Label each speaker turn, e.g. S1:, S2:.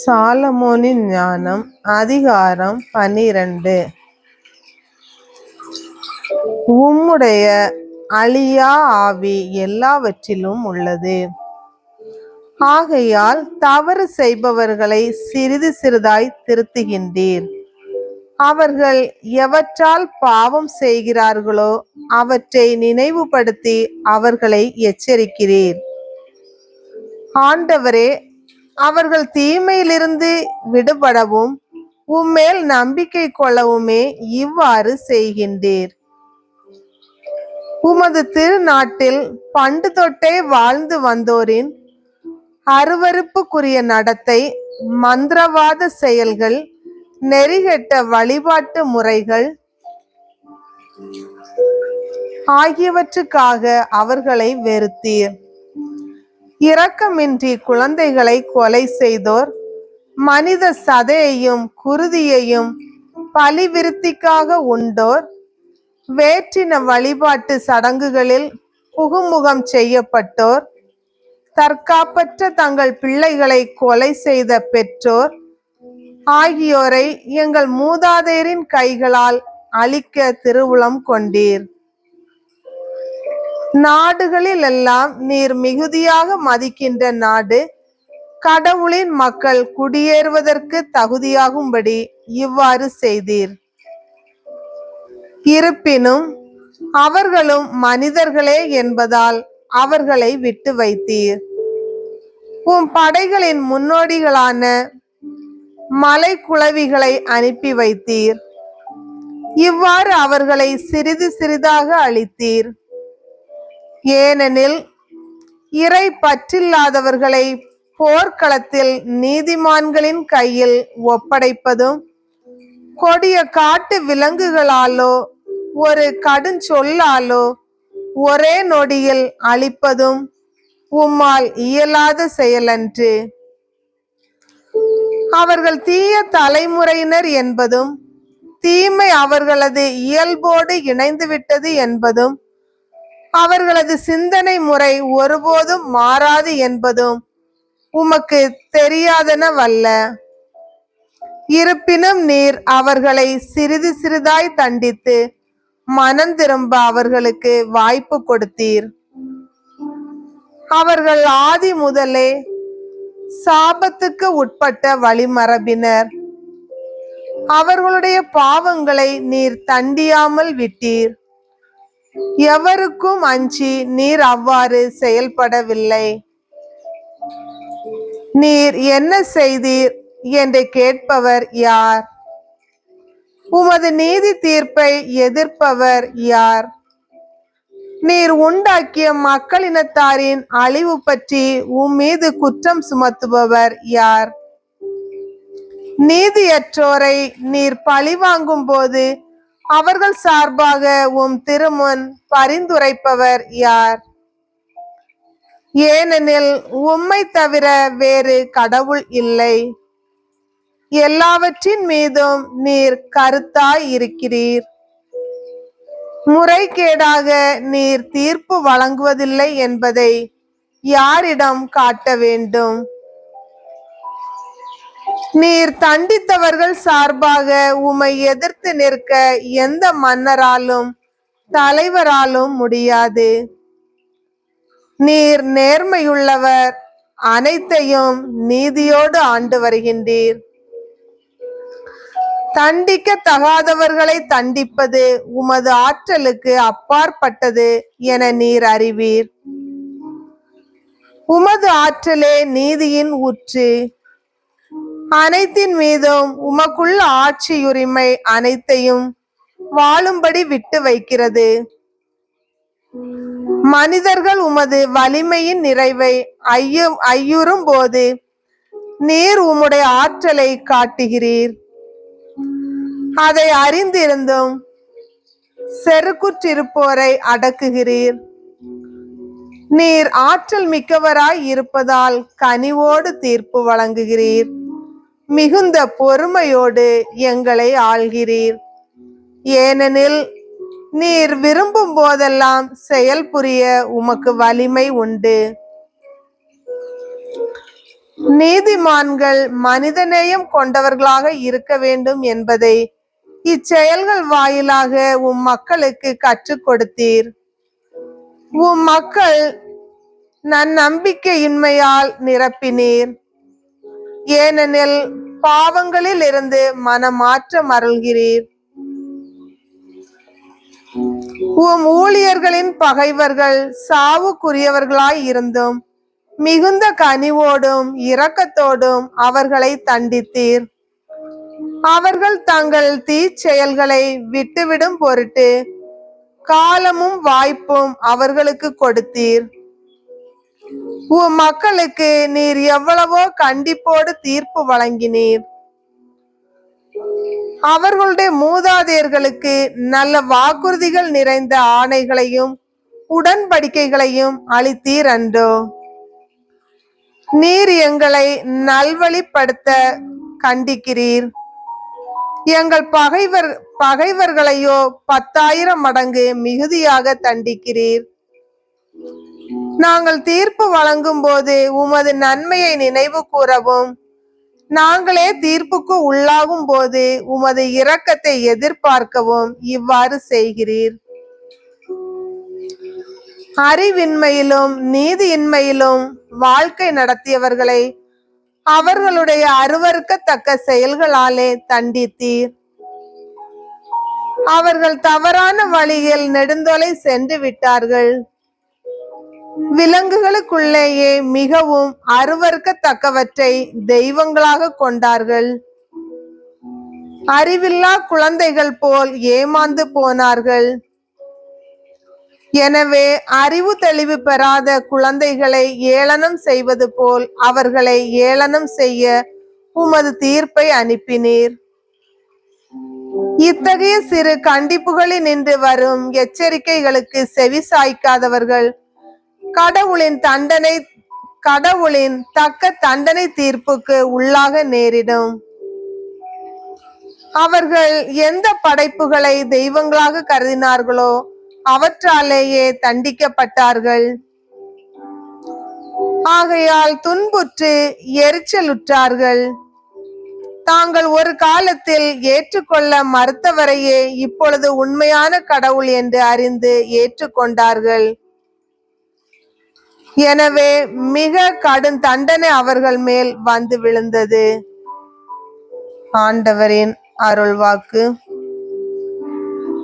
S1: சாலமோனின் ஞானம் அதிகாரம் பனிரண்டு உம்முடைய அழியா ஆவி எல்லாவற்றிலும் உள்ளது. ஆகையால் தவறு செய்பவர்களை சிறிது சிறிதாய் திருத்துகின்றீர். அவர்கள் எவற்றால் பாவம் செய்கிறார்களோ அவற்றை நினைவுபடுத்தி அவர்களை எச்சரிக்கிறீர். ஆண்டவரே அவர்கள் தீமையிலிருந்து விடுபடவும் உம்மேல் நம்பிக்கை கொள்ளவுமே இவ்வாறு செய்கின்றீர். உமது திருநாட்டில் பண்டு தொட்டே வாழ்ந்து வந்தோரின் அருவருப்புக்குரிய நடத்தை மந்திரவாத செயல்கள் நெறிகெட்ட வழிபாட்டு முறைகள் ஆகியவற்றுக்காக அவர்களை வெறுத்தீர். இரக்கமின்றி குழந்தைகளை கொலை செய்தோர் மனித சதையையும் குருதியையும் பலிவிருத்திக்காக உண்டோர் வேற்றின வழிபாட்டு சடங்குகளில் புகுமுகம் செய்யப்பட்டோர் தற்காப்பற்ற தங்கள் பிள்ளைகளை கொலை செய்த பெற்றோர் ஆகியோரை எங்கள் மூதாதையரின் கைகளால் அழிக்க திருவுளம் கொண்டீர். நாடுகளில் எல்லாம் நீர் மிகுதியாக மதிக்கின்ற நாடு கடவுளின் மக்கள் குடியேறுவதற்கு தகுதியாகும்படி இவ்வாறு செய்தீர். இருப்பினும் அவர்களும் மனிதர்களே என்பதால் அவர்களை விட்டு வைத்தீர். உம் படைகளின் முன்னோடிகளான மலை குளவிகளை அனுப்பி வைத்தீர். இவ்வாறு அவர்களை சிறிது சிறிதாக அழித்தீர். ஏனெனில் இறை பற்றில்லாதவர்களை போர்க்களத்தில் நீதிமான்களின் கையில் ஒப்படைப்பதும் கொடிய காட்டு விலங்குகளாலோ ஒரு கடுஞ்சொல்லாலோ ஒரே நொடியில் அழிப்பதும் உம்மால் இயலாத செயலன்று. அவர்கள் தீய தலைமுறையினர் என்பதும் தீமை அவர்களது இயல்போடு இணைந்துவிட்டது என்பதும் அவர்களது சிந்தனை முறை ஒருபோதும் மாறாது என்பதும் உமக்கு தெரியாதனவல்ல. இருப்பினும் நீர் அவர்களை சிறிது சிறிதாய் தண்டித்து மனம் திரும்ப அவர்களுக்கு வாய்ப்பு கொடுத்தீர். அவர்கள் ஆதி முதலே சாபத்துக்கு உட்பட்ட வழிமரபினர். அவர்களுடைய பாவங்களை நீர் தண்டியாமல் விட்டீர். எவருக்கும் அஞ்சி நீர் அவ்வாறு செயல்படவில்லை. நீர் என்ன செய்தீர்? என்று கேட்பவர் யார்? உமது நீதி தீர்ப்பை எதிர்ப்பவர் யார்? நீர் உண்டாக்கிய மக்களினத்தாரின் அழிவு பற்றி உம் மீது குற்றம் சுமத்துபவர் யார்? நீதியற்றோரை நீர் பழிவாங்கும் போது அவர்கள் சார்பாக உம் திருமுன் பரிந்துரைப்பவர் யார்? ஏனெனில் உம்மை தவிர வேறு கடவுள் இல்லை. எல்லாவற்றின் மீதும் நீர் கருத்தாய் இருக்கிறீர். முறைகேடாக நீர் தீர்ப்பு வழங்குவதில்லை என்பதை யாரிடம் காட்ட வேண்டும்? நீர் தண்டித்தவர்கள் சார்பாக உமை எதிர்த்து நிற்க எந்த மன்னராலும் தலைவராலும் முடியாது. நீர் நேர்மையுள்ளவர் அனைத்தையும் நீதியோடு ஆண்டு வருகின்றீர். தண்டிக்க தகாதவர்களை தண்டிப்பது உமது ஆற்றலுக்கு அப்பாற்பட்டது என நீர் அறிவீர். உமது ஆற்றலே நீதியின் ஊற்று. அனைத்தின் மீதும் உமக்குள்ள ஆட்சியுரிமை அனைத்தையும் வாழும்படி விட்டு வைக்கிறது. மனிதர்கள் உமது வலிமையின் நிறைவை ஐயும் ஐயுறும் போது நீர் உம்முடைய ஆற்றலை காட்டுகிறீர். அதை அறிந்திருந்தும் செருக்குற்றிருப்போரை அடக்குகிறீர். நீர் ஆற்றல் மிக்கவராய் இருப்பதால் கனிவோடு தீர்ப்பு வழங்குகிறீர். மிகுந்த பொறுமையோடு எங்களை ஆள்கிறீர். ஏனெனில் நீர் விரும்பும் போதெல்லாம் செயல் புரிய உமக்கு வலிமை உண்டு. நீதிமான்கள் மனிதநேயம் கொண்டவர்களாக இருக்க வேண்டும் என்பதை இச்செயல்கள் வாயிலாக உம் மக்களுக்கு கற்றுக் கொடுத்தீர். உம் மக்கள் நன்னம்பிக்கையின்மையால் நிரப்பினீர். ஏனெனில் பாவங்களில் இருந்து மனமாற்றம் அருள்கிறீர். உம் ஊழியர்களின் பகைவர்கள் சாவுக்குரியவர்களாய் இருந்தும் மிகுந்த கனிவோடும் இரக்கத்தோடும் அவர்களை தண்டித்தீர். அவர்கள் தங்கள் தீச்செயல்களை விட்டுவிடும் பொருட்டு காலமும் வாய்ப்பும் அவர்களுக்கு கொடுத்தீர். உம் மக்களுக்கு நீர் எவ்வளவோ கண்டிப்போடு தீர்ப்பு வழங்கினீர். அவர்களுடைய மூதாதையர்களுக்கு நல்ல வாக்குறுதிகள் நிறைந்த ஆணைகளையும் உடன்படிக்கைகளையும் அளித்தீர் அன்றோ. நீர் எங்களை நல்வழிப்படுத்த கண்டிக்கிறீர். எங்கள் பகைவர் பகைவர்களையோ பத்தாயிரம் மடங்கு மிகுதியாக தண்டிக்கிறீர். நாங்கள் தீர்ப்பு வழங்கும் போது உமது நன்மையை நினைவு கூறவும். நாங்களே தீர்ப்புக்கு உள்ளாகும் போது உமது இரக்கத்தை எதிர்பார்க்கவும் இவ்வாறு செய்கிறீர். அறிவின்மையிலும் நீதியின்மையிலும் வாழ்க்கை நடத்தியவர்களை அவர்களுடைய அருவருக்கத்தக்க செயல்களாலே தண்டித்தீர். அவர்கள் தவறான வழியில் நெடுந்தொலை சென்று விட்டார்கள். விலங்குகளுக்குள்ளேயே மிகவும் அருவருக்கத்தக்கவற்றை தெய்வங்களாக கொண்டார்கள். அறிவில்லா குழந்தைகள் போல் ஏமாந்து போனார்கள். எனவே அறிவு தெளிவு பெறாத குழந்தைகளை ஏளனம் செய்வது போல் அவர்களை ஏளனம் செய்ய உமது தீர்ப்பை அனுப்பினீர். இத்தகைய சிறு கண்டிப்புகளில் நின்று வரும் எச்சரிக்கைகளுக்கு செவி சாய்க்காதவர்கள் கடவுளின் தண்டனை கடவுளின் தக்க தண்டனை தீர்ப்புக்கு உள்ளாக நேரிடும். அவர்கள் எந்த படைப்புகளை தெய்வங்களாக கருதினார்களோ அவற்றாலேயே தண்டிக்கப்பட்டார்கள். ஆகையால் துன்புற்று எரிச்சலுற்றார்கள். தாங்கள் ஒரு காலத்தில் ஏற்றுக்கொள்ள மறுத்தவரையே இப்பொழுது உண்மையான கடவுள் என்று அறிந்து ஏற்றுக்கொண்டார்கள். எனவே மிக கடும் தண்டனை அவர்கள் மேல் வந்து விழுந்தது. ஆண்டவரின் அருள்வாக்கு.